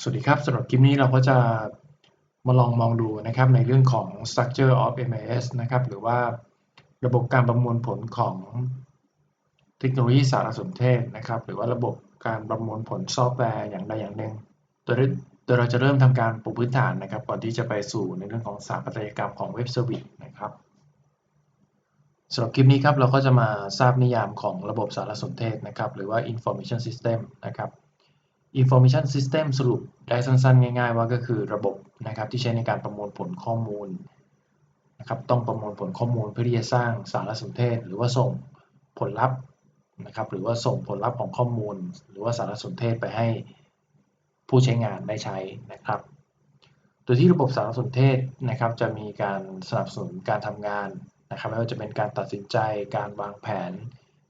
สวัสดีครับสำหรับคลิปนี้เราก็จะมาลองมองดูนะครับในเรื่องของ structure of MAS นะครับหรือว่าระบบการประมวลผลของเทคโนโลยีสารสนเทศนะครับ หรือว่าระบบการประมวลผลซอฟต์แวร์อย่างใดอย่างหนึ่งโดยโดยเราจะเริ่มทำการปูพื้นฐานนะครับ ก่อนที่จะไปสู่ในเรื่องของสถาปัตยกรรมของเว็บเซอร์วิสนะครับสำหรับคลิปนี้ครับเราก็จะมาทราบนิยามของระบบสารสนเทศนะครับ หรือว่า information system นะครับ Information System สรุปได้สั้นๆ ง่ายๆ ว่าก็คือระบบนะครับที่ใช้ในการประมวลผลข้อมูลนะครับต้องประมวลผลข้อมูลเพื่อที่จะสร้างสารสนเทศ หรือว่าส่งผลลัพธ์นะครับหรือว่าส่งผลลัพธ์ของข้อมูล หรือว่าสารสนเทศไปให้ผู้ใช้งานได้ใช้นะครับ โดยที่ระบบสารสนเทศนะครับจะมีการสนับสนุนการทำงานนะครับไม่ว่าจะเป็นการตัดสินใจ การวางแผน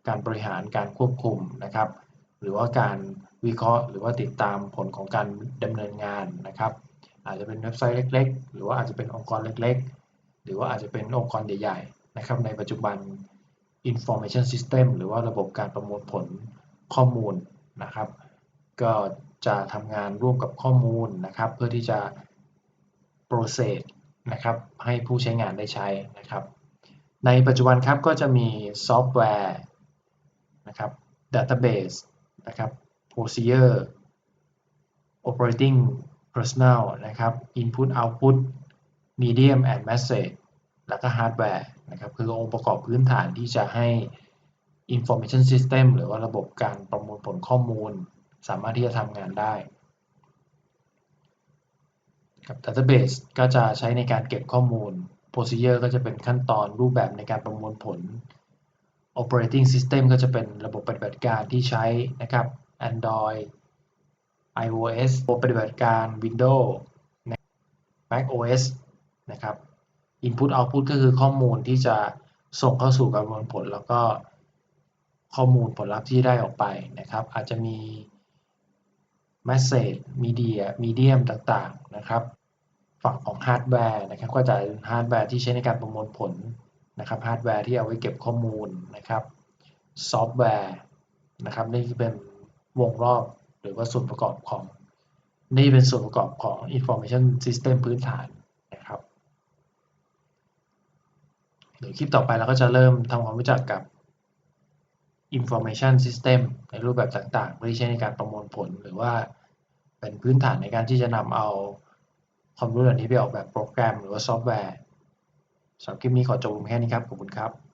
การบริหารการควบคุมนะครับ หรือว่าการวิเคราะห์ หรือว่าติดตามผลของการดำเนินงานนะครับ อาจจะเป็นเว็บไซต์เล็ก ๆ หรือว่าอาจจะเป็นองค์กรเล็ก ๆ หรือว่าอาจจะเป็นองค์กรใหญ่ๆนะครับในปัจจุบัน information system หรือว่าระบบการประมวลผลข้อมูลนะครับ ก็จะทำงานร่วมกับข้อมูลนะครับ เพื่อที่จะ process นะครับให้ผู้ใช้งานได้ใช้นะครับ ในปัจจุบันครับก็จะมีซอฟต์แวร์นะครับ database นะครับ procedure operating personnel นะครับ input output medium and message แล้วก็ hardware นะครับ คือองค์ประกอบพื้นฐานที่จะให้ information system หรือว่าระบบการประมวลผลข้อมูล สามารถที่จะทำงานได้ครับ database ก็จะใช้ในการเก็บข้อมูล procedure ก็จะเป็นขั้นตอนรูปแบบในการประมวลผล operating system ก็จะเป็นระบบปฏิบัติการที่ใช้นะครับ Android iOS ระบบปฏิบัติการ Windows Mac OS นะครับ Input Output ก็คือข้อมูลที่จะส่งเข้าสู่การประมวลผล แล้วก็ข้อมูลผลลัพธ์ที่ได้ออกไปนะครับ อาจจะมี Message Media Medium ต่างๆนะครับ ฝั่งของฮาร์ดแวร์นะครับ ก็จะฮาร์ดแวร์ที่ใช้ในการประมวลผล นะครับฮาร์ดแวร์ที่เอาไว้เก็บข้อมูลนะครับซอฟต์แวร์นะครับนี่เป็นวงรอบหรือว่าส่วนประกอบของ นี่เป็นส่วนประกอบของ information system พื้นฐานนะครับเดี๋ยวคลิปต่อไปเราก็จะเริ่มทำความรู้จักกับ information system ในรูปแบบต่างๆ เพื่อที่ใช้ในการประมวลผลหรือว่าเป็นพื้นฐานในการที่จะนำเอาความรู้เหล่านี้ไปออกแบบโปรแกรมหรือว่าซอฟต์แวร์ สำหรับคลิปนี้ขอจบแค่นี้ครับ ขอบคุณครับ